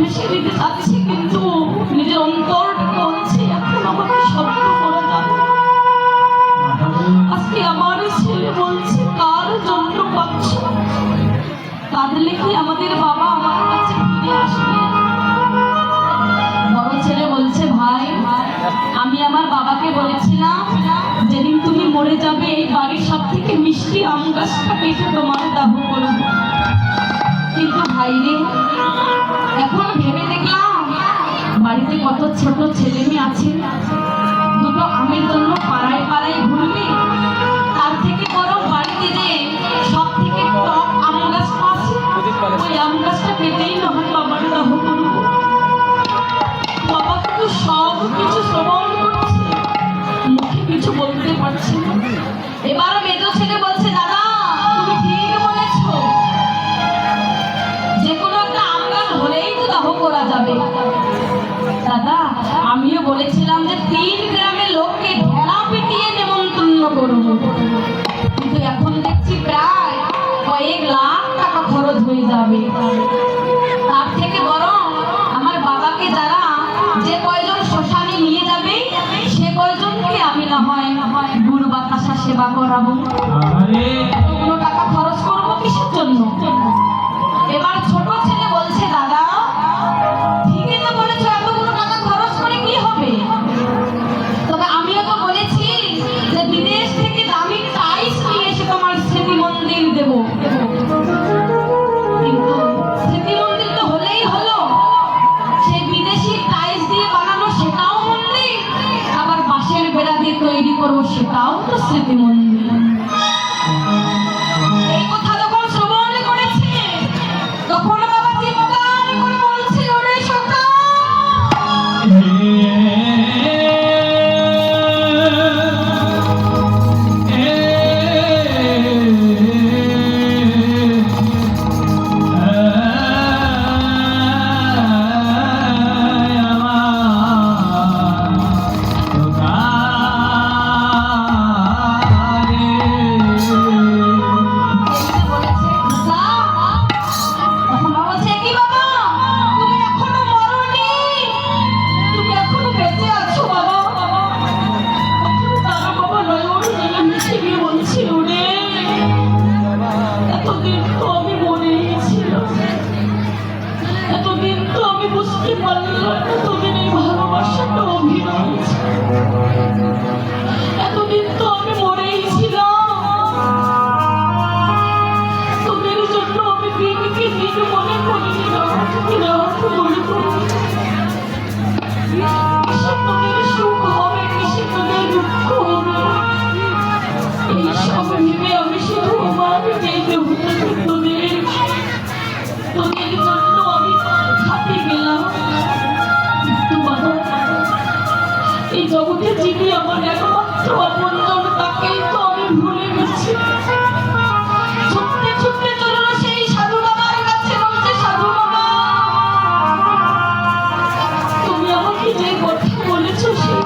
আমি সেদিকে যাচ্ছি কিন্তু নিজের অন্তর আজকে আমার ছেলে বলছে, কার জন্য পাচ্ছ কাঁদলে কি আমাদের বাবা আমার কাছে ফিরে ছেলে বলছে ভাই আমি আমার বাবাকে বলেছিলাম যেদিন তুমি মরে যাবে, এই বাড়ির সব থেকে মিষ্টি আম গাছটা কেটে তোমার দাহ করবে ছেলে মেয়ে আছে? বলেছিলাম যে তিন গ্রামে লোককে ঢেলা পিটিয়ে নেমন্তন্ন করব কিন্তু এখন দেখছি প্রায় কয়েক লাখ টাকা খরচ হয়ে যাবে। তার থেকে বরং আমার বাবাকে যারা যে কয়জন শ্মশানে নিয়ে যাবে, সে কয়জনকে আমি না হয় গুড় বাতাসা সেবা করাবো? করবো সেটাও তো স্মৃতিমন্দির Hijo. জগতে যিনি আমার একমাত্র অপন্দন তাকেই তো আমি ভুলে গেছি। ছুটতে ছুটতে সাধু বাবা, তুমি আমাকে যে কথা বলেছ সেই